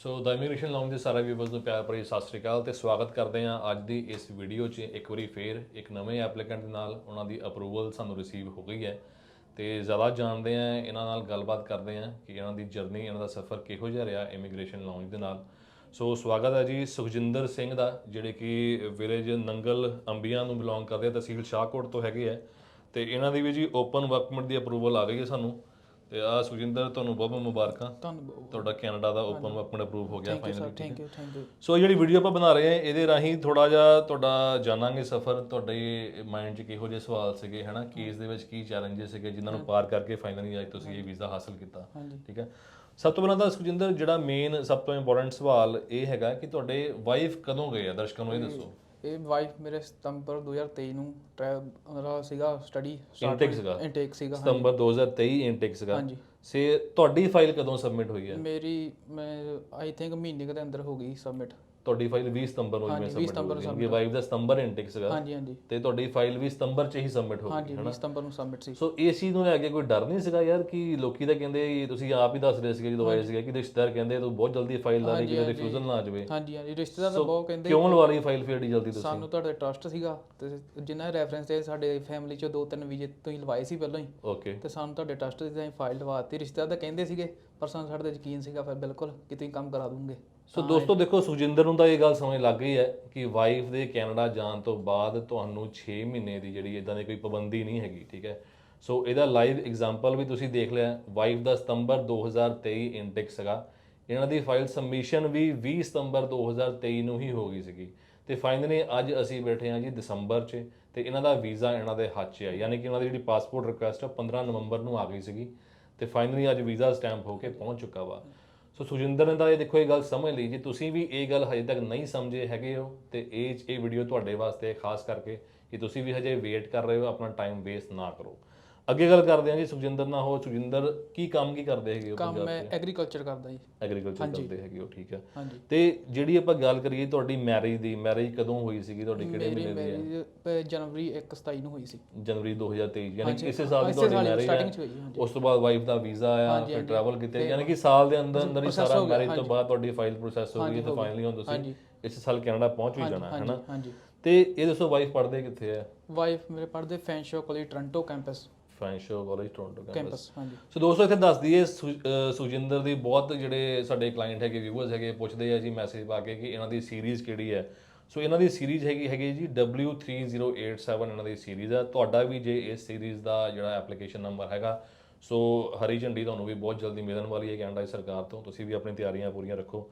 ਸੋ ਦਾ immigration lounge ਦੇ ਸਾਰੇ viewers ਨੂੰ ਪਿਆਰ ਭਰੀ ਸਤਿ ਸ੍ਰੀ ਅਕਾਲ ਤੇ ਸਵਾਗਤ ਕਰਦੇ ਹਾਂ ਅੱਜ ਦੀ ਇਸ ਵੀਡੀਓ 'ਚ ਇੱਕ ਵਾਰੀ ਫੇਰ ਇੱਕ ਨਵੇਂ ਐਪਲੀਕੈਂਟ ਦੇ ਨਾਲ ਉਹਨਾਂ ਦੀ ਅਪਰੂਵਲ ਸਾਨੂੰ ਰਿਸੀਵ ਹੋ ਗਈ ਹੈ ਤੇ ਜ਼ਿਆਦਾ ਜਾਣਦੇ ਹਾਂ ਇਹਨਾਂ ਨਾਲ ਗੱਲਬਾਤ ਕਰਦੇ ਹਾਂ ਕਿ ਇਹਨਾਂ ਦੀ ਜਰਨੀ ਇਹਨਾਂ ਦਾ ਸਫ਼ਰ ਕਿਹੋ ਜਿਹਾ ਰਿਹਾ ਇਮੀਗ੍ਰੇਸ਼ਨ ਲੌਂਜ ਦੇ ਨਾਲ ਸੋ ਸਵਾਗਤ ਹੈ ਜੀ ਸੁਖਜਿੰਦਰ ਸਿੰਘ ਦਾ ਜਿਹੜੇ ਕਿ ਵਿਲੇਜ ਨੰਗਲ ਅੰਬੀਆਂ ਨੂੰ ਬਿਲੋਂਗ ਕਰਦੇ ਆ ਤਹਿਸੀਲ ਸ਼ਾਹਕੋਟ ਤੋਂ ਹੈਗੇ ਆ ਤੇ ਇਹਨਾਂ ਦੀ ਵੀ ਜੀ ਓਪਨ ਵਰਕ ਪਰਮਿਟ ਦੀ ਅਪਰੂਵਲ ਆ ਗਈ ਹੈ ਸਾਨੂੰ ਤੇ ਆ ਸੁਖਜਿੰਦਰ ਤੁਹਾਨੂੰ ਬਹੁਤ ਬਹੁਤ ਮੁਬਾਰਕਾਂ। ਤੁਹਾਡਾ ਕੈਨੇਡਾ ਦਾ ਓਪਨ ਪਰਮਿਟ ਅਪਰੂਵ ਹੋ ਗਿਆ finally thank you thank you so ਜਿਹੜੀ ਵੀਡੀਓ ਆਪਾਂ ਬਣਾ ਰਹੇ ਹਾਂ ਇਹਦੇ ਰਾਹੀਂ ਥੋੜਾ ਜਿਹਾ ਤੁਹਾਡਾ ਜਾਣਾਂਗੇ ਸਫ਼ਰ ਤੁਹਾਡੇ ਮਾਈਂਡ 'ਚ ਕਿਹੋ ਜਿਹੇ ਸਵਾਲ ਸੀਗੇ ਹਨਾ? ਕੇਸ ਦੇ ਵਿੱਚ ਕੀ ਚੈਲੰਜਸ ਸੀਗੇ ਜਿਨ੍ਹਾਂ ਨੂੰ ਪਾਰ ਕਰਕੇ ਫਾਈਨਲੀ ਅੱਜ ਤੁਸੀਂ ਇਹ ਵੀਜ਼ਾ ਹਾਸਲ ਕੀਤਾ ਠੀਕ ਹੈ? ਸਭ ਤੋਂ ਪਹਿਲਾਂ ਤਾਂ ਸੁਖਜਿੰਦਰ ਜਿਹੜਾ ਮੇਨ ਸਭ ਤੋਂ ਇੰਪੋਰਟੈਂਟ ਸਵਾਲ ਇਹ ਹੈਗਾ ਕਿ ਤੁਹਾਡੇ ਵਾਈਫ ਕਦੋਂ ਗਏ ਆ? ਦਰਸ਼ਕਾਂ ਨੂੰ ਇਹ ਦੱਸੋ। ਇਹ ਵਾਈਫ ਮੇਰੇ ਸਤੰਬਰ 2023 ਨੂੰ ਟ੍ਰੈਵਲ ਸੀਗਾ ਸਟੱਡੀ Intake ਸੀਗਾ। ਇਨਟੇਕ ਸੀਗਾ ਸਤੰਬਰ 2023 ਇਨਟੇਕ ਸੀਗਾ। ਹਾਂਜੀ। ਸੇ ਤੁਹਾਡੀ ਫਾਈਲ ਕਦੋਂ ਸਬਮਿਟ ਹੋਈ ਹੈ? ਮੇਰੀ ਮੈਂ ਆਈ ਥਿੰਕ ਮਹੀਨੇ ਦੇ ਅੰਦਰ ਹੋ ਗਈ ਸਬਮਿਟ ਤੁਹਾਡੀ ਫਾਈਲ 20 ਸਤੰਬਰ ਨੂੰ ਜਿਵੇਂ 20 ਸਬਮਿਟ ਹੋਈ ਹੈ ਵਾਈਫ ਦਾ ਸਤੰਬਰ ਇਨਟੇਕ ਸੀਗਾ। ਹਾਂਜੀ ਹਾਂਜੀ। ਤੇ ਤੁਹਾਡੀ ਫਾਈਲ ਵੀ ਸਤੰਬਰ 'ਚ ਹੀ ਸਬਮਿਟ ਹੋ ਹਾਂਜੀ ਗਈ 20 ਸਤੰਬਰ ਨੂੰ ਸਬਮਿਟ ਸੀ। ਸੋ ਇਸ ਚੀਜ਼ ਨੂੰ ਲੈ ਕੇ ਕੋਈ ਡਰ ਨਹੀਂ ਸੀਗਾ ਯਾਰ ਕਿ ਲੋਕੀ ਤਾਂ ਕਹਿੰਦੇ ਤੁਸੀਂ ਆਪ ਹੀ ਦੱਸ ਰਹੇ ਸੀਗੇ ਜਦੋਂ ਆਏ ਸੀਗੇ ਕਿ ਰਿਸ਼ਤੇਦਾਰ ਕਹਿੰਦੇ ਤੂੰ ਬਹੁਤ ਜਲਦੀ ਫਾਈਲ ਲਾ ਦੇ ਕਿ ਰਿਫਿਊਜ਼ਲ ਨਾ ਆ ਜਾਵੇ। ਹਾਂਜੀ ਹਾਂਜੀ। ਰਿਸ਼ਤੇਦਾਰ ਤਾਂ ਬਹੁਤ ਕਹਿੰਦੇ ਕਿਉਂ ਲਵਾ ਲਈ ਫਾਈਲ ਫੇਰ ਏਡੀ ਜਲਦੀ ਤੁਸੀਂ? ਸਾਨੂੰ ਤੁਹਾਡੇ ਟਰਸਟ ਸੀਗਾ। ਤੇ ਜਿਨ੍ਹਾਂ ਰੈਫਰੈਂਸ ਤੇ ਸਾਡੇ ਫੈਮਿਲੀ ਚੋਂ ਦੋ ਤਿੰਨ ਵੀਜ਼ੇ ਤੁਸੀਂ ਲਵਾਏ ਸੀ ਪਹਿਲਾਂ ਹੀ। ਓਕੇ ਤੇ ਸਾਨੂੰ ਤੁਹਾਡੇ ਟਰਸਟ ਦੀ ਤਾਂ ਫਾਈਲ ਲਵਾਤੀ ਰਿਸ਼ਤੇਦਾਰ ਤਾਂ ਕਹਿੰਦੇ ਸੀਗੇ ਪਰ ਸਾਨੂੰ ਸਾਡੇ ਤੇ ਯਕੀਨ ਸੀਗਾ ਫਿਰ ਬਿਲਕੁਲ ਕਿ ਤੁਸੀਂ ਕੰਮ ਕਰਾ ਦੂੰਗੇ ਸੋ ਦੋਸਤੋ ਦੇਖੋ ਸੁਖਜਿੰਦਰ ਨੂੰ ਤਾਂ ਇਹ ਗੱਲ ਸਮਝ ਲੱਗ ਗਈ ਹੈ ਕਿ ਵਾਈਫ ਦੇ ਕੈਨੇਡਾ ਜਾਣ ਤੋਂ ਬਾਅਦ ਤੁਹਾਨੂੰ 6 ਮਹੀਨੇ ਦੀ ਜਿਹੜੀ ਇਦਾਂ ਦੀ ਕੋਈ ਪਾਬੰਦੀ ਨਹੀਂ ਹੈਗੀ ਠੀਕ ਹੈ? ਸੋ ਇਹਦਾ ਲਾਈਵ ਐਗਜ਼ਾਮਪਲ ਵੀ ਤੁਸੀਂ ਦੇਖ ਲਿਆ ਵਾਈਫ ਦਾ ਸਤੰਬਰ 2023 ਇਨਟੇਕ ਸੀਗਾ। ਇਹਨਾਂ ਦੀ ਫਾਈਲ ਸਬਮਿਸ਼ਨ ਵੀ 20 ਸਤੰਬਰ 2023 ਨੂੰ ਹੀ ਹੋ ਗਈ ਸੀਗੀ। ਤੇ ਫਾਈਨਲੀ ਅੱਜ ਅਸੀਂ ਬੈਠੇ ਹਾਂ ਜੀ ਦਸੰਬਰ 'ਚ ਤੇ ਇਹਨਾਂ ਦਾ ਵੀਜ਼ਾ ਇਹਨਾਂ ਦੇ ਹੱਥ 'ਚ ਹੈ ਯਾਨੀ ਕਿ ਇਹਨਾਂ ਦੀ ਜਿਹੜੀ ਪਾਸਪੋਰਟ ਰਿਕੁਐਸਟ ਆ 15 ਨਵੰਬਰ ਨੂੰ ਆ ਗਈ ਸੀਗੀ। ਤੇ ਫਾਈਨਲੀ ਅੱਜ ਵੀਜ਼ਾ ਸਟੈਂਪ ਹੋ ਕੇ ਪਹੁੰਚ ਚੁੱਕਾ ਵਾ। ਸੋ ਸੁਜਿੰਦਰ ਨੇ ਤਾਂ ਇਹ ਦੇਖੋ, ਇਹ ਗੱਲ ਸਮਝ ਲਈ ਜੇ। ਤੁਸੀਂ ਵੀ ਇਹ ਗੱਲ ਹਜੇ ਤੱਕ ਨਹੀਂ ਸਮਝੇ ਹੈਗੇ ਹੋ ਤੇ ਇਹ ਇਹ ਵੀਡੀਓ ਤੁਹਾਡੇ ਵਾਸਤੇ ਖਾਸ ਕਰਕੇ ਕਿ ਤੁਸੀਂ ਵੀ ਹਜੇ ਵੇਟ ਕਰ ਰਹੇ ਹੋ, ਆਪਣਾ ਟਾਈਮ ਵੇਸਟ ਨਾ ਕਰੋ। ਅੱਗੇ ਗੱਲ ਕਰਦੇ ਹਾਂ ਜੀ ਸੁਖਜਿੰਦਰ ਨਾਲ। ਹੋ ਸੁਖਜਿੰਦਰ ਕੀ ਕੰਮ ਕੀ ਕਰਦੇ ਹੈਗੇ ਹੋ ਕੰਮ ਮੈਂ ਐਗਰੀਕਲਚਰ ਕਰਦਾ ਜੀ। ਐਗਰੀਕਲਚਰ ਕਰਦੇ ਹੈਗੇ ਹੋ ਠੀਕ ਹੈ ਹਾਂਜੀ। ਤੇ ਜਿਹੜੀ ਆਪਾਂ ਗੱਲ ਕਰੀਏ ਤੁਹਾਡੀ ਮੈਰਿਜ ਦੀ ਮੈਰਿਜ ਕਦੋਂ ਹੋਈ ਸੀਗੀ ਤੁਹਾਡੀ? ਕਿਹੜੇ ਮੇਰੀ ਮਹੀਨੇ ਦੀ ਹੈ ਮੈਰਿਜ ਜਨਵਰੀ 1 27 ਨੂੰ ਹੋਈ ਸੀ। ਜਨਵਰੀ 2023 ਯਾਨੀ ਕਿ ਇਸੇ ਸਾਲ ਦੀ ਇਸੇ ਤੁਹਾਡੀ ਸਾਲ ਹੀ, ਮੈਰਿਜ starting 'ਚ ਹੈ ਹਾਂਜੀ। ਉਸ ਤੋਂ ਬਾਅਦ ਵਾਈਫ ਦਾ ਵੀਜ਼ਾ ਆਇਆ ਫਿਰ ਟਰੈਵਲ ਕੀਤੇ। ਯਾਨੀ ਕਿ ਸਾਲ ਦੇ ਅੰਦਰ ਅੰਦਰ ਹੀ ਸਾਰਾ ਮੈਰਿਜ ਤੋਂ ਬਾਅਦ ਤੁਹਾਡੀ ਫਾਈਲ ਪ੍ਰੋਸੈਸ ਹੋ ਗਈ ਤੇ ਫਾਈਨਲੀ ਹੁਣ ਤੁਸੀਂ ਹਾਂਜੀ। ਇਸ ਸਾਲ ਕੈਨੇਡਾ ਪਹੁੰਚ ਵੀ ਜਾਣਾ ਹੈ ਨਾ ਹਾਂਜੀ। ਤੇ ਇਹ ਦੱਸੋ ਵਾਈਫ ਪੜ੍ਹਦੇ ਕਿੱਥੇ ਹੈ ਵਾਈਫ ਮੇਰੇ ਪੜ੍ਹਦੇ Fanshawe college Toronto campus Fanshawe college Toronto campus ਹਾਂਜੀ। ਸੋ ਦੋਸਤੋ ਇੱਥੇ ਦੱਸ ਦਈਏ ਸੁ- ਅਹ ਸੁਖਜਿੰਦਰ ਦੀ ਬਹੁਤ ਜਿਹੜੇ ਸਾਡੇ ਕਲਾਇੰਟ ਹੈਗੇ ਵਿਊਅਰਸ ਹੈਗੇ ਪੁੱਛਦੇ ਆ ਜੀ ਮੈਸੇਜ ਪਾ ਕੇ ਕਿ ਇਹਨਾਂ ਦੀ ਸੀਰੀਜ਼ ਕਿਹੜੀ ਹੈ। ਸੋ ਇਹਨਾਂ ਦੀ ਸੀਰੀਜ਼ ਹੈਗੀ ਹੈਗੀ ਜੀ W3087 ਇਹਨਾਂ ਦੀ ਸੀਰੀਜ਼ ਹੈ ਤੁਹਾਡਾ ਵੀ ਜੇ ਇਸ ਸੀਰੀਜ਼ ਦਾ ਜਿਹੜਾ ਐਪਲੀਕੇਸ਼ਨ ਨੰਬਰ ਹੈਗਾ ਸੋ ਹਰੀ ਝੰਡੀ ਤੁਹਾਨੂੰ ਵੀ ਬਹੁਤ ਜਲਦੀ ਮਿਲਣ ਵਾਲੀ ਹੈ ਕੈਨੇਡਾ ਦੀ ਸਰਕਾਰ ਤੋਂ। ਤੁਸੀਂ ਵੀ ਆਪਣੀ ਤਿਆਰੀਆਂ ਪੂਰੀਆਂ ਰੱਖੋ।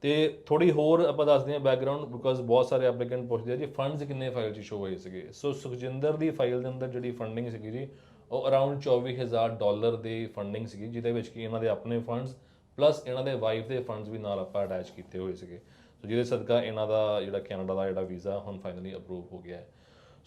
ਤੇ ਥੋੜੀ ਹੋਰ ਆਪਾਂ ਦੱਸਦੇ ਹਾਂ ਬੈਕਗ੍ਰਾਉਂਡ ਬਿਕੋਜ਼ ਬਹੁਤ ਸਾਰੇ ਐਪਲੀਕੈਂਟ ਪੁੱਛਦੇ ਆ ਜੀ ਫੰਡਸ ਕਿੰਨੇ ਫਾਈਲ 'ਚ ਸ਼ੋ ਹੋਏ ਸੀਗੇ। ਸੋ ਸੁਖਜਿੰਦਰ ਦੀ ਫਾਈਲ ਦੇ ਅੰਦਰ ਜਿਹੜੀ ਫੰਡਿੰਗ ਸੀਗੀ ਜੀ ਉਹ ਅਰਾਊਂਡ 24000 ਡਾਲਰ ਦੀ ਫੰਡਿੰਗ ਸੀਗੀ ਜਿਹਦੇ ਵਿੱਚ ਕਿ ਇਹਨਾਂ ਦੇ ਆਪਣੇ ਫੰਡਸ ਪਲੱਸ ਇਹਨਾਂ ਦੇ ਵਾਈਫ ਦੇ ਫੰਡਸ ਵੀ ਨਾਲ ਆਪਾਂ ਅਟੈਚ ਕੀਤੇ ਹੋਏ ਸੀਗੇ ਸੋ ਜਿਹਦੇ ਸਦਕਾ ਇਹਨਾਂ ਦਾ ਜਿਹੜਾ ਕੈਨੇਡਾ ਦਾ ਜਿਹੜਾ ਵੀਜ਼ਾ ਹੁਣ ਫਾਈਨਲੀ ਅਪਰੂਵ ਹੋ ਗਿਆ ਹੈ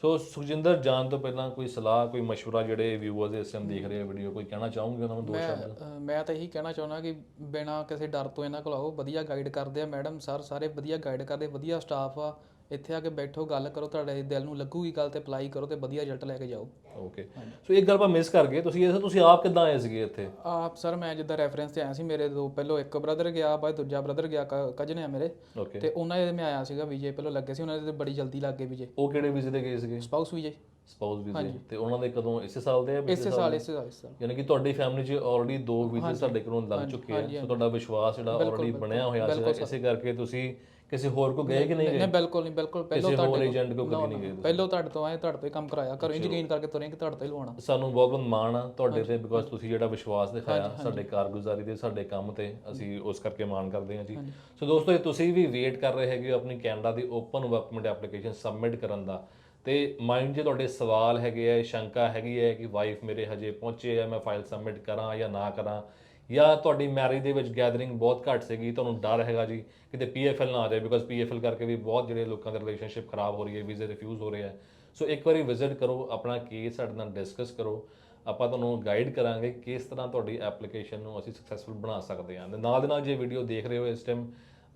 ਸੋ ਸੁਖਜਿੰਦਰ ਜਾਣ ਤੋਂ ਪਹਿਲਾਂ ਕੋਈ ਸਲਾਹ ਕੋਈ مشورہ ਜਿਹੜੇ ਵਿਊਅਰਸ ਇਸ ਟਾਈਮ ਦੇਖ ਰਹੇ ਆ ਵੀਡੀਓ ਕੋਈ ਕਹਿਣਾ ਚਾਹੋਗੇ ਉਹਨਾਂ ਨੂੰ ਦੋ ਸ਼ਬਦ ਅਹ ਮੈਂ ਤਾਂ ਇਹੀ ਕਹਿਣਾ ਚਾਹੁੰਦਾ ਕਿ ਬਿਨਾ ਕਿਸੇ ਡਰ ਤੋਂ ਇਹਨਾਂ ਕੋਲ ਆਓ ਵਧੀਆ ਗਾਈਡ ਕਰਦੇ ਆ ਮੈਡਮ ਸਰ ਸਾਰੇ ਵਧੀਆ ਗਾਈਡ ਕਰਦੇ ਵਧੀਆ ਸਟਾਫ ਆ ਇੱਥੇ ਆ ਕੇ ਬੈਠੋ ਗੱਲ ਕਰੋ ਤੁਹਾਡੇ ਦਿਲ ਨੂੰ ਲੱਗੂਗੀ ਗੱਲ ਤੇ ਅਪਲਾਈ ਕਰੋ ਤੇ ਵਧੀਆ ਰਿਜ਼ਲਟ ਲੈ ਕੇ ਜਾਓ। ਓਕੇ ਸੋ ਇੱਕ ਗੱਲ ਆਪਾਂ ਮਿਸ ਕਰ ਗਏ ਤੁਸੀਂ ਇਹ ਤੁਸੀਂ ਆਪ ਕਿੱਦਾਂ ਆਏ ਸੀਗੇ ਇੱਥੇ? ਆਪ ਸਰ ਮੈਂ ਜਿੱਦਾਂ ਰੈਫਰੈਂਸ ਤੇ ਆਇਆ ਸੀ ਮੇਰੇ ਦੋ ਪਹਿਲੋਂ ਇੱਕ ਬ੍ਰਦਰ ਗਿਆ ਬਾਅਦ ਦੂਜਾ ਬ੍ਰਦਰ ਗਿਆ ਕਜਨ ਆ ਮੇਰੇ। ਤੇ ਉਹਨਾਂ ਦੇ ਮੈਂ ਆਇਆ ਸੀਗਾ ਵੀਜੇ ਪਹਿਲੋਂ ਲੱਗੇ ਸੀ ਉਹਨਾਂ ਦੇ ਬੜੀ ਜਲਦੀ ਲੱਗ ਗਏ ਵੀਜੇ। ਉਹ ਕਿਹੜੇ ਵੀਜ਼ੇ ਤੇ ਗਏ ਸੀਗੇ? ਸਪਾਊਸ ਵੀਜੇ। ਸਪਾਊਸ ਵੀਜ਼ੇ ਤੇ ਉਹਨਾਂ ਦੇ ਕਦੋਂ ਇਸੇ ਸਾਲ ਦੇ ਆ ਪਿਛਲੇ ਇਸੇ ਸਾਲ ਇਸੇ ਸਾਲ ਇਸੇ ਸਾਲ। ਯਾਨੀ ਕਿ ਤੁਹਾਡੀ ਫੈਮਿਲੀ 'ਚ ਆਲਰੇਡੀ ਦੋ ਵੀਜ਼ੇ ਸਾਡੇ ਕੋਲੋਂ ਲੱਗ ਚੁੱਕੇ ਆ। ਸੋ ਤੁਹਾਡਾ ਵਿਸ਼ਵਾਸ ਜਿਹੜਾ ਆਲਰੇਡੀ ਬਣਿਆ ਹੋਇਆ ਸੀ ਇਸੇ ਕਰਕੇ ਤੁਸੀਂ ਕਿਸੇ ਹੋਰ ਕੋ ਗਏ ਕਿ ਨਹੀਂ ਨਹੀਂ ਬਿਲਕੁਲ ਨਹੀਂ ਬਿਲਕੁਲ। ਪਹਿਲੋਂ ਕਿਸੇ ਹੋਰ ਏਜੰਟ ਕੋ ਕਦੀ ਨਹੀਂ ਗਏ ਪਹਿਲੋਂ ਤੁਹਾਡੇ ਤੋਂ ਆਏ ਤੁਹਾਡੇ ਤੋਂ ਹੀ ਕੰਮ ਕਰਾਇਆ। ਘਰੋਂ ਹੀ ਯਕੀਨ ਕਰਕੇ ਤੁਰੇ ਕਿ ਤੁਹਾਡੇ ਤੋਂ ਹੀ ਲਵਾਉਣਾ। ਸਾਨੂੰ ਬਹੁਤ ਬਹੁਤ ਮਾਣ ਆ ਤੁਹਾਡੇ ਤੇ ਬਿਕੋਜ਼ ਤੁਸੀਂ ਜਿਹੜਾ ਵਿਸ਼ਵਾਸ ਦਿਖਾਇਆ ਸਾਡੇ ਕਾਰਗੁਜ਼ਾਰੀ ਤੇ ਸਾਡੇ ਕੰਮ ਤੇ ਅਸੀਂ ਉਸ ਕਰਕੇ ਮਾਣ ਕਰਦੇ ਹਾਂ ਜੀ। ਸੋ ਦੋਸਤੋ ਇਹ ਤੁਸੀਂ ਵੀ ਵੇਟ ਕਰ ਰਹੇ ਹੈਗੇ ਹੋ ਆਪਣੀ ਕੈਨੇਡਾ ਦੀ open work permit application submit ਕਰਨ ਦਾ। ਤੇ ਮਾਈਂਡ 'ਚ ਤੁਹਾਡੇ ਸਵਾਲ ਹੈਗੇ ਆ, ਸ਼ੰਕਾ ਹੈਗੀ ਹੈ ਕਿ ਵਾਈਫ ਮੇਰੇ ਹਜੇ ਪਹੁੰਚੇ ਆ, ਮੈਂ ਫਾਈਲ ਸਬਮਿਟ ਕਰਾਂ ਜਾਂ ਨਾ ਕਰਾਂ, ਜਾਂ ਤੁਹਾਡੀ ਮੈਰਿਜ ਦੇ ਵਿੱਚ ਗੈਦਰਿੰਗ ਬਹੁਤ ਘੱਟ ਸੀਗੀ, ਤੁਹਾਨੂੰ ਡਰ ਹੈਗਾ ਜੀ, ਕਿਤੇ ਪੀਐਫਐਲ ਨਾ ਆ ਜਾਏ ਬਿਕੋਜ਼ ਪੀਐਫਐਲ ਕਰਕੇ ਵੀ ਬਹੁਤ ਜਿਹੜੇ ਲੋਕਾਂ ਦੇ ਰਿਲੇਸ਼ਨਸ਼ਿਪ ਖਰਾਬ ਹੋ ਰਹੀ ਹੈ ਵੀਜ਼ੇ ਰਿਫਿਊਜ਼ ਹੋ ਰਹੇ ਆ। ਸੋ ਇੱਕ ਵਾਰੀ ਵਿਜ਼ਿਟ ਕਰੋ, ਆਪਣਾ ਕੇਸ ਸਾਡੇ ਨਾਲ ਡਿਸਕਸ ਕਰੋ, ਆਪਾਂ ਤੁਹਾਨੂੰ ਗਾਈਡ ਕਰਾਂਗੇ ਕਿਸ ਤਰ੍ਹਾਂ ਤੁਹਾਡੀ ਐਪਲੀਕੇਸ਼ਨ ਨੂੰ ਅਸੀਂ ਸਕਸੈਸਫੁਲ ਬਣਾ ਸਕਦੇ ਹਾਂ। ਤੇ ਨਾਲ ਦੇ ਨਾਲ ਜੇ ਵੀਡੀਓ ਦੇਖ ਰਹੇ ਹੋ ਇਸ ਟਾਈਮ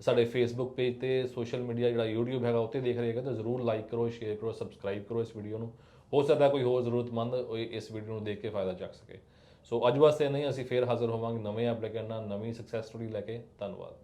ਸਾਡੇ ਫੇਸਬੁੱਕ ਪੇਜ ਤੇ ਸੋਸ਼ਲ ਮੀਡੀਆ ਜਿਹੜਾ YouTube ਹੈਗਾ ਉੱਤੇ ਦੇਖ ਰਹੇ ਹੈਗਾ, ਤਾਂ ਜ਼ਰੂਰ ਲਾਈਕ ਕਰੋ ਸ਼ੇਅਰ ਕਰੋ ਸਬਸਕ੍ਰਾਈਬ ਕਰੋ ਇਸ ਵੀਡੀਓ ਨੂੰ। ਹੋ ਸਕਦਾ ਕੋਈ ਹੋਰ ਜ਼ਰੂਰਤਮੰਦ ਉਹ ਇਸ ਵੀਡੀਓ ਨੂੰ ਦੇਖ ਕੇ ਫਾਇਦਾ ਚੱਕ ਸਕੇ। ਸੋ ਅੱਜ ਵਾਸਤੇ ਨਹੀਂ ਅਸੀਂ ਫੇਰ ਹਾਜ਼ਰ ਹੋਵਾਂਗੇ ਨਵੇਂ ਐਪਲੀਕੈਂਟ ਨਾਲ, ਨਵੀਂ ਸਕਸੈਸ ਸਟੋਰੀ ਲੈ ਕੇ। ਧੰਨਵਾਦ।